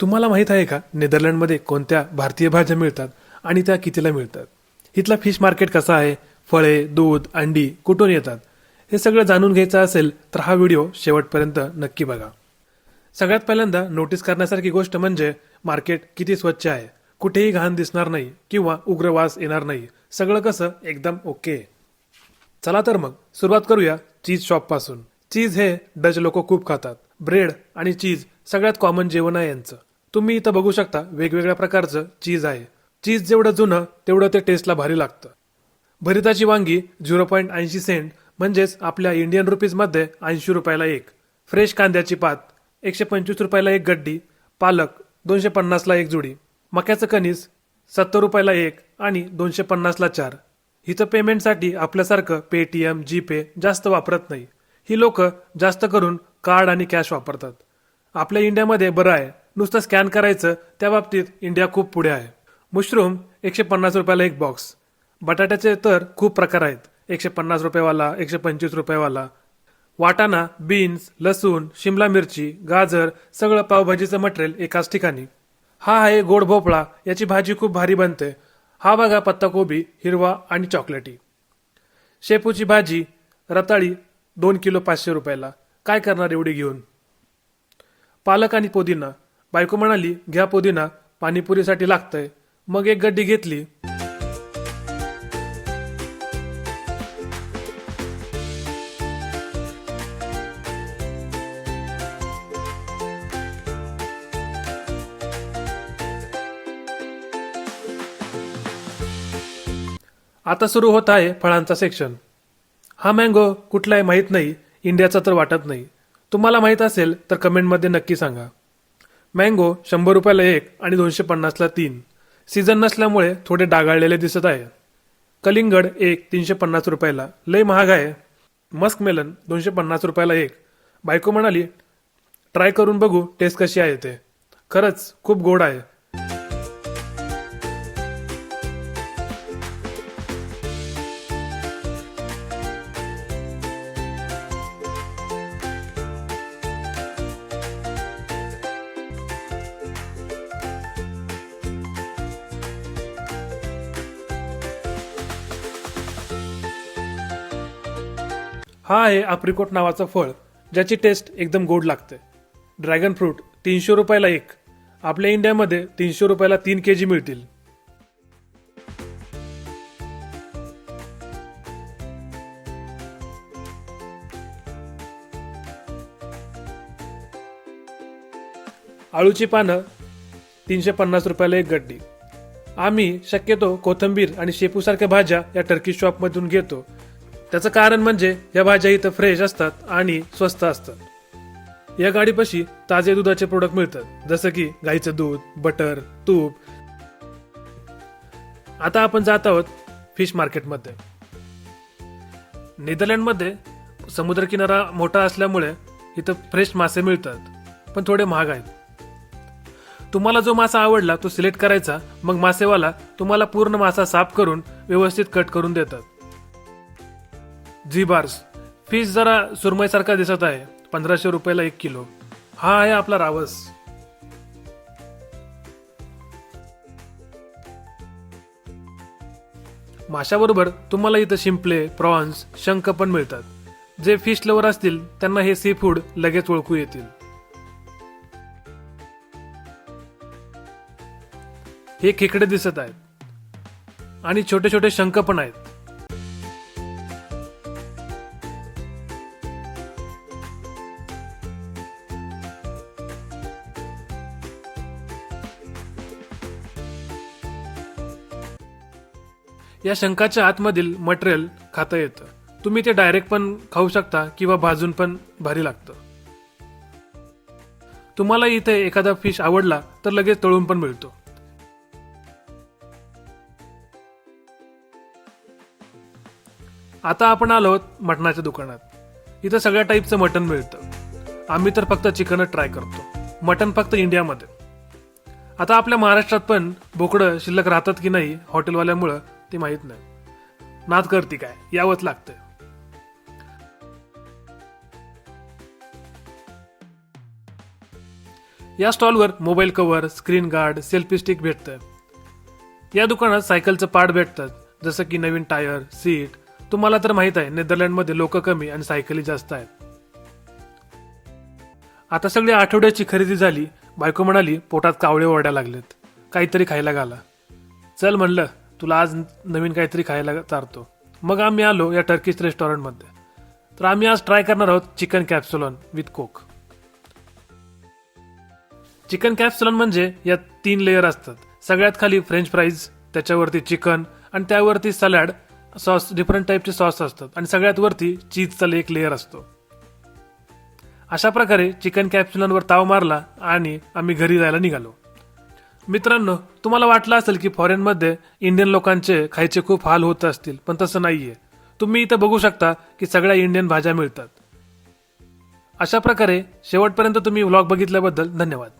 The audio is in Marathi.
तुम्हाला माहीत आहे का नेदरलँडमध्ये कोणत्या भारतीय भाज्या मिळतात आणि त्या कितीला मिळतात? इथला फिश मार्केट कसा आहे? फळे दूध अंडी कुठून येतात? हे सगळं जाणून घ्यायचं असेल तर हा व्हिडिओ शेवटपर्यंत नक्की बघा. सगळ्यात पहिल्यांदा नोटीस करण्यासारखी गोष्ट म्हणजे मार्केट किती स्वच्छ आहे? कुठेही घाण दिसणार नाही किंवा उग्र वास येणार नाही. सगळं कसं? एकदम ओके. चला तर मग सुरुवात करूया चीज शॉपपासून. चीज हे डच लोक खूप खातात. ब्रेड आणि चीज सगळ्यात कॉमन जेवण आहे यांचं. तुम्ही इथं बघू शकता वेगवेगळ्या प्रकारचं चीज आहे. चीज जेवढं जुनं तेवढं ते टेस्टला भारी लागतं. भरिताची वांगी झिरो पॉईंट ऐंशी सेंट म्हणजेच आपल्या इंडियन रुपीजमध्ये ऐंशी रुपयाला एक. फ्रेश कांद्याची पात एकशे पंचवीस रुपयाला एक गड्डी पालक दोनशे पन्नासला एक जुडी मक्याचं कणीस सत्तर रुपयाला एक आणि दोनशे पन्नासला चार. हिचं पेमेंटसाठी आपल्यासारखं पेटीएम जीपे जास्त वापरत नाही. ही लोक जास्त करून कार्ड आणि कॅश वापरतात. आपल्या इंडियामध्ये बरं आहे. नुसतं स्कॅन करायचं त्या बाबतीत इंडिया खूप पुढे आहे. मशरूम एकशे पन्नास रुपयाला एक बॉक्स बटाट्याचे तर खूप प्रकार आहेत. एकशे पन्नास रुपयेवाला एकशे पंचवीस रुपयेवाला. वाटाणा बीन्स लसूण शिमला मिरची गाजर सगळं पावभाजीचं मटेरियल एकाच ठिकाणी. हा आहे गोड भोपळा याची भाजी खूप भारी बनते. हा बघा पत्ताकोबी हिरवा आणि चॉकलेटी शेपूची भाजी रताळी दोन किलो पाचशे रुपयाला. काय करणार एवढी घेऊन? पालक आणि पुदिना. बायको म्हणाली घ्या पुदिना पाणीपुरीसाठी लागतंय. मग एक गड्डी घेतली. आता सुरू होत आहे फळांचा सेक्शन. हा मँगो कुठला आहे माहीत नाही इंडियाचा तर वाटत नाही. तुम्हाला माहीत असेल तर कमेंटमध्ये नक्की सांगा. मँगो शंभर रुपयाला एक आणि दोनशे पन्नासला तीन. सीझन नसल्यामुळे थोडे डागाळलेले दिसत आहे. कलिंगड एक तीनशे पन्नास रुपयाला. लय महाग आहे. मस्क मेलन दोनशे पन्नास रुपयाला एक. बायको म्हणाली ट्राय करून बघू टेस्ट कशी आहे ते. खरंच खूप गोड आहे. हा आहे आप्रिकोट नावाचं फळ ज्याची टेस्ट एकदम गोड लागते. ड्रॅगन फ्रूट तीनशे रुपयाला एक. आपल्या इंडियामध्ये तीनशे रुपयाला तीन के जी मिळतील. आळूची पानं तीनशे पन्नास रुपयाला एक गड्डी. आम्ही शक्यतो कोथंबीर आणि शेपूसारख्या भाज्या या टर्की शॉपमधून घेतो. त्याचं कारण म्हणजे या भाज्या इथं फ्रेश असतात आणि स्वस्त असतात. या गाडीपाशी ताजे दुधाचे प्रोडक्ट मिळतात जसं की गाईचं दूध बटर तूप. आता आपण जात आहोत फिश मार्केटमध्ये नेदरलँडमध्ये समुद्रकिनारा मोठा असल्यामुळे इथं फ्रेश मासे मिळतात पण थोडे महाग आहेत. तुम्हाला जो मासा आवडला तो सिलेक्ट करायचा मग मासेवाला तुम्हाला पूर्ण मासा साफ करून व्यवस्थित कट करून देतात. जी बार्स फिश जरा सुरमईसारखा दिसत आहे पंधराशे रुपयाला एक किलो. हा आहे आपला रावस. माशाबरोबर तुम्हाला इथं शिंपले प्रॉन्स शंख पण मिळतात. जे फिश लवर असतील त्यांना हे सी फूड लगेच ओळखू येतील. हे खेकडे दिसत आहेत. आणि छोटे छोटे शंख पण आहेत. या शंखाच्या आतमधील मटेरियल खाता येतं. तुम्ही ते डायरेक्ट पण खाऊ शकता किंवा भाजून पण भारी लागतं. तुम्हाला इथे एखादा फिश आवडला तर लगेच तळून पण मिळतो. आता आपण आलो आहोत मटणाच्या दुकानात. इथं सगळ्या टाईपचं मटण मिळतं. आम्ही तर फक्त चिकनच ट्राय करतो. मटण फक्त इंडियामध्ये. आता आपल्या महाराष्ट्रात पण बोकडं शिल्लक राहतात की नाही हॉटेलवाल्यामुळं ते माहीत नाही. नाद करते काय? यावंच लागतंय. या स्टॉलवर mobile cover screen guard selfie stick भेटतं या दुकानात सायकलचं पार्ट भेटतात. जसं की नवीन टायर सीट. तुम्हाला तर माहीत आहे नेदरलँडमध्ये लोक कमी आणि सायकली जास्त आहेत. आता सगळी आठवड्याची खरेदी झाली बायको म्हणाली पोटात कावळे ओरड्या लागलेत. काहीतरी खायला घाला. चल म्हणलं तुला आज नवीन काहीतरी खायला चारतो. मग आम्ही आलो या टर्किश रेस्टॉरंटमध्ये तर आम्ही आज ट्राय करणार आहोत चिकन कॅप्सुलॉन विथ कोक चिकन कॅप्सुलॉन म्हणजे यात तीन लेयर असतात. सगळ्यात खाली फ्रेंच फ्राईज त्याच्यावरती चिकन आणि त्यावरती सलॅड सॉस डिफरंट टाईपचे सॉस असतात. आणि सगळ्यात वरती चीजचा एक लेयर असतो. अशा प्रकारे चिकन कॅप्सुलनवर ताव मारला आणि आम्ही घरी जायला निघालो. मित्रांनो तुम्हाला वाटलं असेल की फॉरेनमध्ये इंडियन लोकांचे खायचे खूप हाल होत असतील पण तसं नाहीये. तुम्ही इथं बघू शकता की सगळ्या इंडियन भाज्या मिळतात. अशा प्रकारे शेवटपर्यंत तुम्ही व्लॉग बघितल्याबद्दल धन्यवाद.